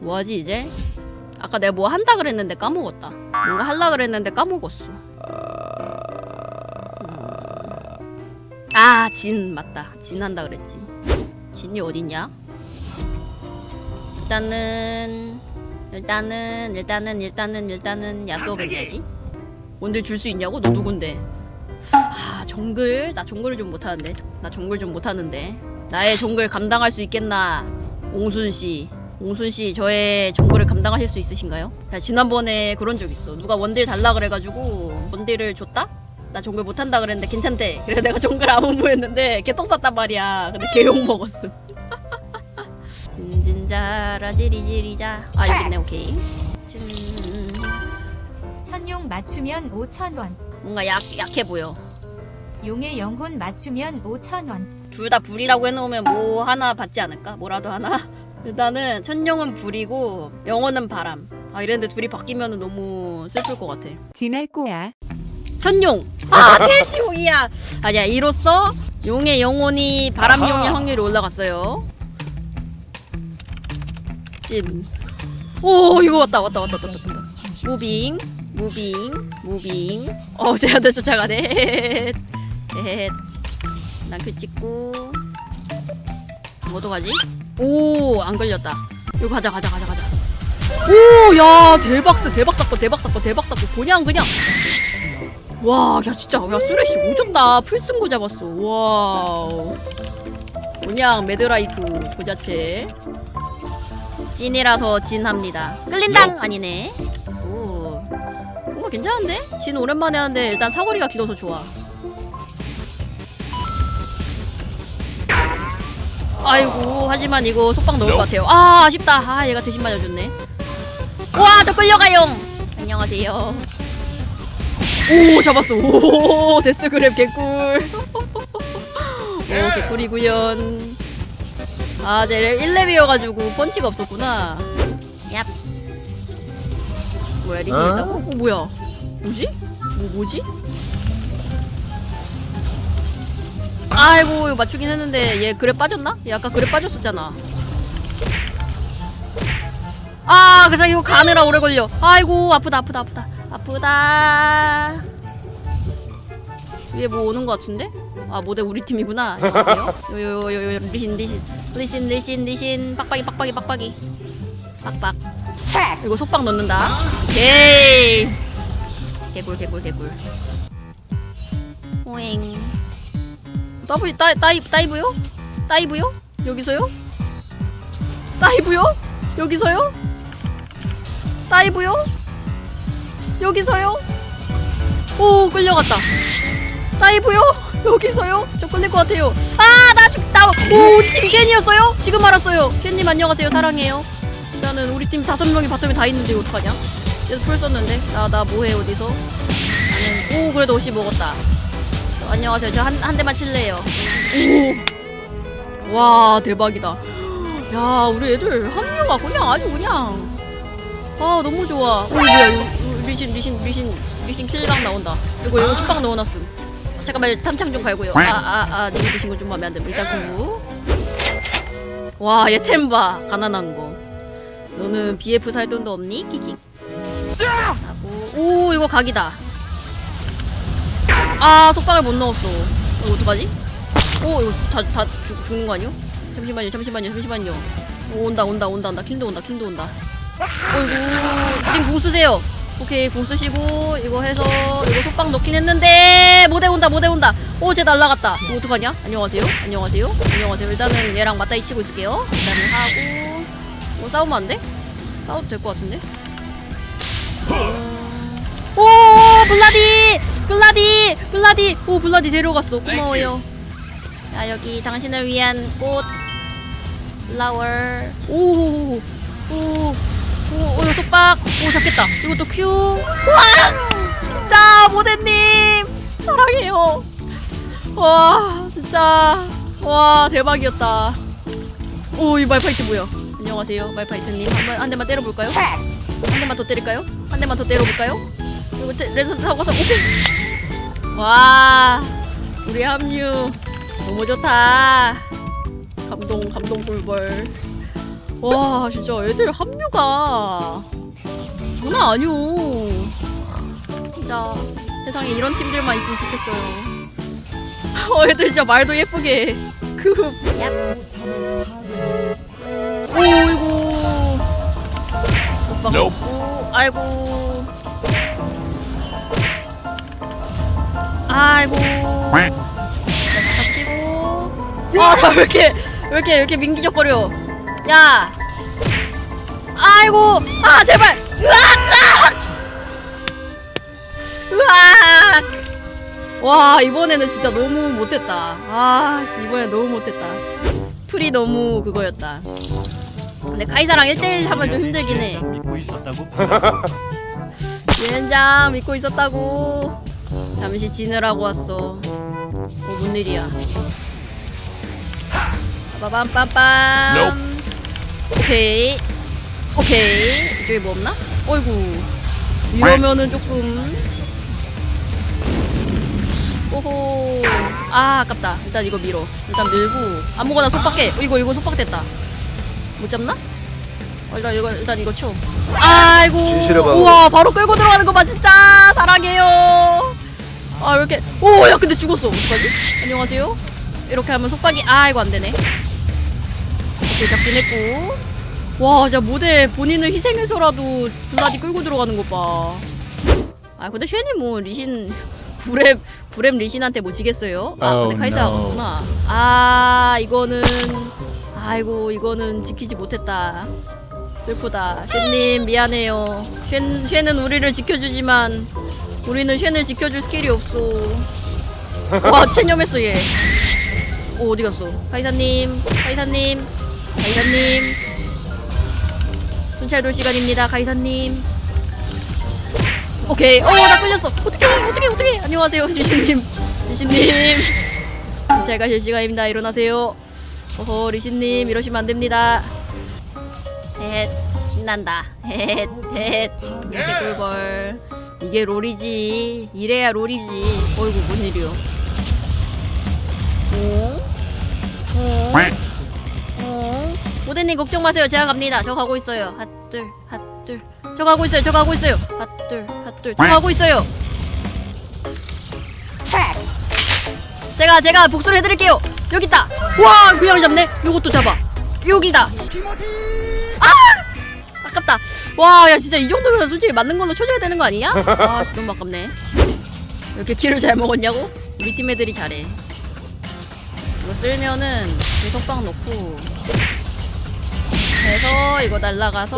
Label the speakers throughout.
Speaker 1: 뭐하지 이제? 아까 내가 뭐 한다 그랬는데 까먹었다. 뭔가 할라 그랬는데 까먹었어. 음. 아, 진 맞다. 진 한다 그랬지. 진이 어딨냐? 일단은 일단은 일단은 일단은 일단은 야쏘를 해야지. 뭔데 줄 수 있냐고? 너 누군데? 아 정글 나 정글을 좀 못하는데 나 정글 좀 못하는데 나의 정글 감당할 수 있겠나 옹순 씨 옹순 씨 저의 정글을 감당하실 수 있으신가요? 야, 지난번에 그런 적 있어 누가 원딜 달라 그래가지고 원딜을 줬다? 나 정글 못한다 그랬는데 괜찮대 그래서 내가 정글 아무무 했는데 개똥 쌌단 말이야 근데 개욕 먹었음 진진자라 지리지리자 아 여기 있네 오케이 진...
Speaker 2: 천용 맞추면 5,000원.
Speaker 1: 뭔가 약, 약해 보여
Speaker 2: 용의 영혼 맞추면 5,000원.
Speaker 1: 둘 다 불이라고 해놓으면 뭐 하나 받지 않을까? 뭐라도 하나? 일단은 천룡은 불이고 영혼은 바람. 아 이랬는데 둘이 바뀌면 너무 슬플 것 같아.
Speaker 3: 지날 거야.
Speaker 1: 천룡! 아 태시용이야! 아니야 이로써 용의 영혼이 바람용의 확률이 올라갔어요. 찐. 오 이거 왔다 왔다 왔다 왔다 왔다. 무빙 무빙 무빙. 어 쟤한테 쫓아가네. 헷. 난큐 찍고 뭐도 가지? 오 안 걸렸다. 이거 가자 가자 가자 가자. 오 야 대박스 대박 사건 대박 사건 대박 사건 그냥 그냥. 와 야 진짜 야 쓰레쉬 오졌다. 풀승고 잡았어. 와우. 그냥 매드라이프 그 자체. 찐이라서 진합니다. 끌린당 아니네. 오. 뭔가 괜찮은데? 진 오랜만에 하는데 일단 사거리가 길어서 좋아 아이고 하지만 이거 속박 넣을 것 같아요. 아 아쉽다. 아 얘가 대신 맞아줬네. 와저 끌려가요. 안녕하세요. 오 잡았어. 오 데스그랩 개꿀. 오 개꿀이구연. 아쟤 1렙이어가지고 펀치가 없었구나. 얍 뭐야 리신
Speaker 4: 어?
Speaker 1: 있다고? 어 뭐야? 뭐지? 뭐 뭐지? 아이고 맞추긴 했는데 얘 그래 빠졌나? 얘 아까 그래 빠졌었잖아. 아 그래서 이거 가느라 오래 걸려. 아이고 아프다 아프다 아프다. 아프다. 위에 뭐 오는 것 같은데? 아 모델 우리 팀이구나. 요요요요 리신 리신. 리신 리신 리신. 빡빡이 빡빡이 빡빡이. 빡빡. 이거 속박 넣는다. 오케이. 개꿀 개꿀 개꿀. 오잉 더블 따, 따이, 따이브요? 따이브요? 여기서요? 따이브요? 여기서요? 따이브요? 여기서요? 오 끌려갔다 따이브요? 여기서요? 저 끌릴 것 같아요 아나 죽다 오 우리 팀 쉔이었어요? 지금 알았어요 쉔님 안녕하세요 사랑해요 일단은 우리 팀 다섯 명이 바텀에 다 있는데 어떡하냐 그래서 풀 썼는데 나 나 뭐해 어디서 나는 오 그래도 옷이 먹었다 저, 안녕하세요. 저 한 한 대만 칠래요. 오. 와 대박이다. 야 우리 애들 합류가 그냥 아주 그냥 아 너무 좋아. 오 뭐야 이거 리신 리신 리신 리신 킬각 나온다. 이거 이거 식빵 넣어놨음. 잠깐만 참창 좀 갈고요. 아아아 님이 드신 거좀 마음에 안 듭니다. 일단 구그 와얘 템 봐 가난한 거. 너는 BF 살 돈도 없니? 키키. 하고 오 이거 각이다. 아 속박을 못 넣었어 이거 어떡하지? 오 이거 다, 다 죽, 죽는 거 아니요? 잠시만요 잠시만요 잠시만요 오, 온다 온다 온다 온다 킹도 온다 킹도 온다 어이구 지금 공 쓰세요 오케이 공 쓰시고 이거 해서 이거 속박 넣긴 했는데 모대 온다 모대 온다 오쟤 날라갔다 이거 어떡하냐? 안녕하세요 안녕하세요 안녕하세요 일단은 얘랑 맞다이 치고 있을게요 일단은 하고 뭐 싸우면 안 돼? 싸워도 될 것 같은데? 블라디 블라디. 오 블라디 데려갔어. 고마워요. 자 여기 당신을 위한 꽃. 플라워. 오오오 오, 오, 이거 속박. 오 잡겠다. 이것도 큐. 와! 진짜 모대님. 사랑해요. 와 진짜. 와 대박이었다. 오 이 말파이트 뭐야? 안녕하세요 말파이트님. 한번 한 대만 때려볼까요? 한 대만 더 때릴까요? 한 대만 더 때려볼까요 이거 테- 레전드 타고 가서 오케이. 와 우리 합류. 너무 좋다. 감동 감동 불벌. 와 진짜 애들 합류가 장난 아니오. 진짜 세상에 이런 팀들만 있으면 좋겠어요. 어 애들 진짜 말도 예쁘게. 그 얍. 오이고. 오빠
Speaker 3: Nope.
Speaker 1: 고 아이고 아이고. 다치고 아 왜 이렇게 왜 이렇게 왜 이렇게 민기적거려. 야. 아이고. 아 제발. 으악! 으악! 으악 와 이번에는 진짜 너무 못했다. 아 씨, 이번에 너무 못했다. 풀이 너무 그거였다. 근데 카이사랑 1대1 하면 좀 힘들긴 해.
Speaker 4: 믿고 있었다고?
Speaker 1: 유현장 믿고 있었다고 잠시 지느라고 왔어. 어뭔 일이야? 빠밤빰빰
Speaker 3: Nope.
Speaker 1: 오케이. 오케이. 이쪽에 뭐 없나? 어이구. 이러면은 조금. 오호. 아 아깝다. 일단 이거 밀어. 일단 밀고. 아무거나 속박해. 어, 이거 이거 속박됐다. 못 잡나? 어, 일단 이거 일단 이거 쳐. 아이고.
Speaker 5: 진실의.
Speaker 1: 우와 바로 끌고 들어가는 거 봐 진짜 왜 이렇게 오야 근데 죽었어. 어떡하지? 안녕하세요. 이렇게 하면 속박이 아 이거 안 되네. 오케이 잡긴 했고. 와 진짜 모델 본인을 희생해서라도 블라디 끌고 들어가는 것봐아 근데 쉐니 뭐 리신 구랩 구랩 리신한테 뭐 지겠어요? 아 근데
Speaker 3: Oh,
Speaker 1: 카이사가
Speaker 3: no.
Speaker 1: 없구나. 아 이거는 아이고 이거는 지키지 못했다. 슬프다. 쉐님 미안해요. 쉐, 쉐는 우리를 지켜주지만 우리는 쉐를 지켜줄 스킬이 없어 와 체념했어 얘 오, 어디 갔어? 카이사님, 카이사님, 카이사님. 순찰 돌 시간입니다, 카이사님. 오케이. 어, 나 끌렸어. 어떻게, 어떻게, 어떻게. 안녕하세요, 지신님. 지신님. 순찰 가실 시간입니다. 일어나세요. 어허, 리신님, 이러시면 안 됩니다. 헷, 신난다. 헷, 헷. 이렇게 꿀벌. 이게 롤이지. 이래야 롤이지. 어이구, 뭔 일이요. 어? 어? 어? 모대님 걱정 마세요. 제가 갑니다. 저 가고 있어요. 핫둘, 핫둘. 저 가고 있어요. 저 가고 있어요. 핫둘, 핫둘. 저 가고 있어요. 제가 제가 복수를 해드릴게요. 여기 있다. 와, 그냥 잡네. 요것도 잡아. 여기다. 아! 아깝다. 와, 야 진짜 이 정도면 솔직히 맞는 걸로 쳐줘야 되는 거 아니야? 아, 진짜 너무 아깝네. 이렇게 키를 잘 먹었냐고? 우리 팀 애들이 잘해. 이거 쓸면은 이 속박 넣고 해서 이거 날라가서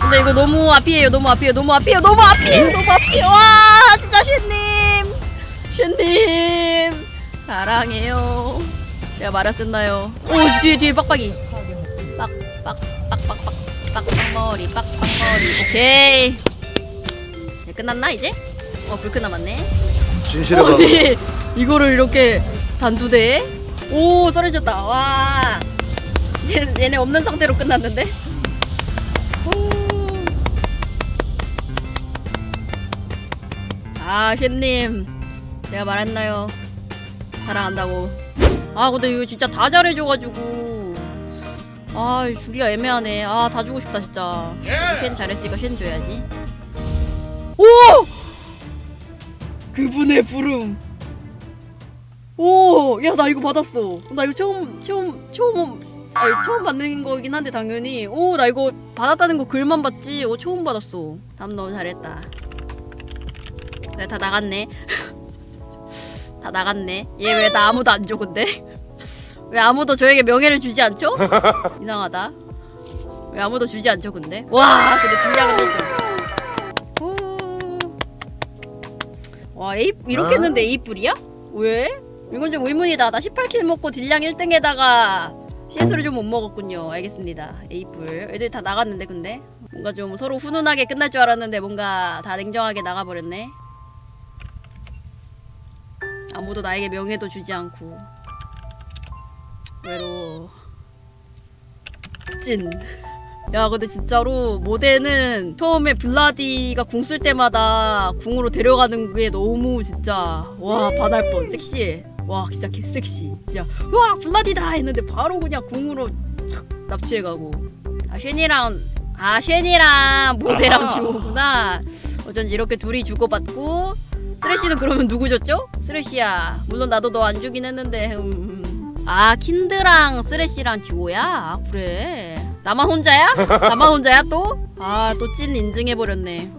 Speaker 1: 근데 이거 너무 앞이에요 너무 앞이에요 너무 앞이에요 너무 앞이에요 너무 앞이에요 와 진짜 쉔님 쉔님 사랑해요 제가 말했었나요 오 뒤에 뒤에 빡빡이 빡빡 빡빡빡 빡 빡빡머리 빡빡머리. 오케이. 네, 끝났나 이제? 어 불크 남았네.
Speaker 5: 진실의 방어.
Speaker 1: 어디 이거를 이렇게 단두대? 오 썰어졌다. 와. 얘, 얘네 없는 상태로 끝났는데? 오. 아 쉐님. 제가 말했나요? 사랑한다고. 아 근데 이거 진짜 다 잘해줘가지고 아 줄이가 애매하네 아 다 주고 싶다 진짜 쉔 잘했으니까 쉔 줘야지 오! 그분의 부름. 오, 야 나 이거 받았어. 나 이거 처음 처음 처음 아니 처음 받는 거긴 한데 당연히. 오, 나 이거 받았다는 거 글만 봤지. 오, 처음 받았어. 담 너무 잘했다. 그래 다 나갔네. 다 나갔네. 얘 왜 나 아무도 안 줘 근데? 왜 아무도 저에게 명예를 주지 않죠? 이상하다. 왜 아무도 주지 않죠 근데? 와, 근데 분량은 됐어. 후. 와 에이 이렇게
Speaker 5: 어?
Speaker 1: 했는데 에이뿔이야? 왜? 이건 좀 의문이다. 나 18킬 먹고 딜량 1등에다가 CS를 좀 못 먹었군요. 알겠습니다. 에이뿔. 애들 다 나갔는데 근데 뭔가 좀 서로 훈훈하게 끝날 줄 알았는데 뭔가 다 냉정하게 나가버렸네. 아무도 나에게 명예도 주지 않고 외로워. 찐. 야 근데 진짜로 모대는 처음에 블라디가 궁 쓸 때마다 궁으로 데려가는 게 너무 진짜 와 반할 뻔 섹시해 와 진짜 개섹시 진짜 와 블라디다 했는데 바로 그냥 궁으로 착 납치해가고 아 쉔이랑 아 쉔이랑 모델랑
Speaker 3: 아.
Speaker 1: 듀오구나 어쩐지 이렇게 둘이 주고받고 쓰레쉬는 그러면 누구 줬죠? 쓰레쉬야 물론 나도 너 안 주긴 했는데 음. 아 킨드랑 쓰레쉬랑 듀오야? 아 그래 나만 혼자야? 나만 혼자야 또? 아 또 찐 인증해버렸네